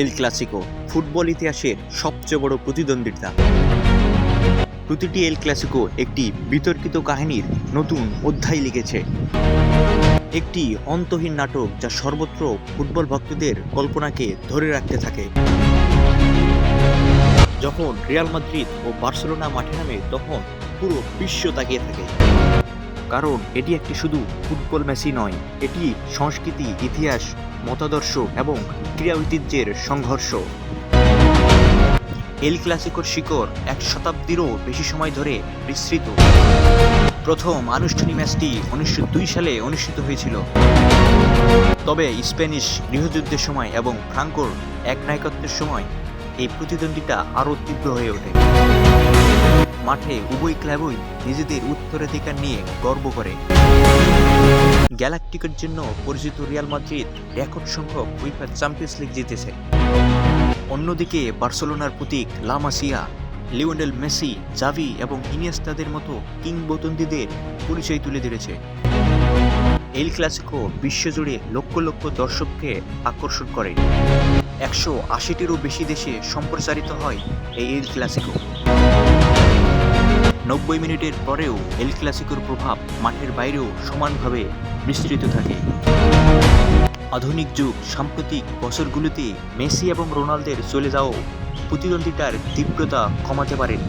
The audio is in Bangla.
এল ক্লাসিকো ফুটবল ইতিহাসের সবচেয়ে বড় প্রতিদ্বন্দ্বিতা। প্রতিটি এল ক্লাসিকো একটি বিতর্কিত কাহিনীর নতুন অধ্যায় লিখেছে। একটি অন্তহীন নাটক যা সর্বত্র ফুটবল ভক্তদের কল্পনাকে ধরে রাখতে থাকে। যখন রিয়াল মাদ্রিদ ও বার্সেলোনা মাঠে নামে, তখন পুরো বিশ্ব তাকিয়ে থাকে। কারণ এটি একটি শুধু ফুটবল ম্যাচই নয়, এটি সংস্কৃতি, ইতিহাস মতাদর্শ এবং ক্রীড়া ঐতিহ্যের সংঘর্ষ। এল ক্লাসিকোর শিকড় এক শতাব্দীরও বেশি সময় ধরে বিস্তৃত। প্রথম আনুষ্ঠানিক ম্যাচটি উনিশশো দুই সালে অনুষ্ঠিত হয়েছিল। তবে স্প্যানিশ গৃহযুদ্ধের সময় এবং ফ্রাঙ্কোর এক নায়কত্বের সময় এই প্রতিদ্বন্দ্বিতা আরও তীব্র হয়ে ওঠে। মাঠে উভয় ক্লাবই নিজেদের উত্তরাধিকার নিয়ে গর্ব করে। গ্যালাকটিকের জন্য পরিচিত রিয়াল মাদ্রিদ রেকর্ড সংখ্যক উইফা চ্যাম্পিয়ন্স লিগ জিতেছে। অন্যদিকে বার্সেলোনার প্রতীক La Masia Lionel Messi, Xavi এবং ইনিয়েস্তাদের মতো কিংবদন্তিদের পরিচয় তুলে ধরেছে। এল ক্লাসিকো বিশ্বজুড়ে লক্ষ লক্ষ দর্শককে আকর্ষণ করে। একশো আশিটিরও বেশি দেশে সম্প্রচারিত হয় এই এল ক্লাসিকো। নব্বই মিনিটের পরেও এল ক্লাসিকোর প্রভাব মাঠের বাইরেও সমানভাবে বিস্তৃত থাকে। আধুনিক যুগ, সাম্প্রতিক বছরগুলোতে মেসি এবং রোনালদের চলে যাও প্রতিদ্বন্দ্বিতার তীব্রতা কমাতে পারেন।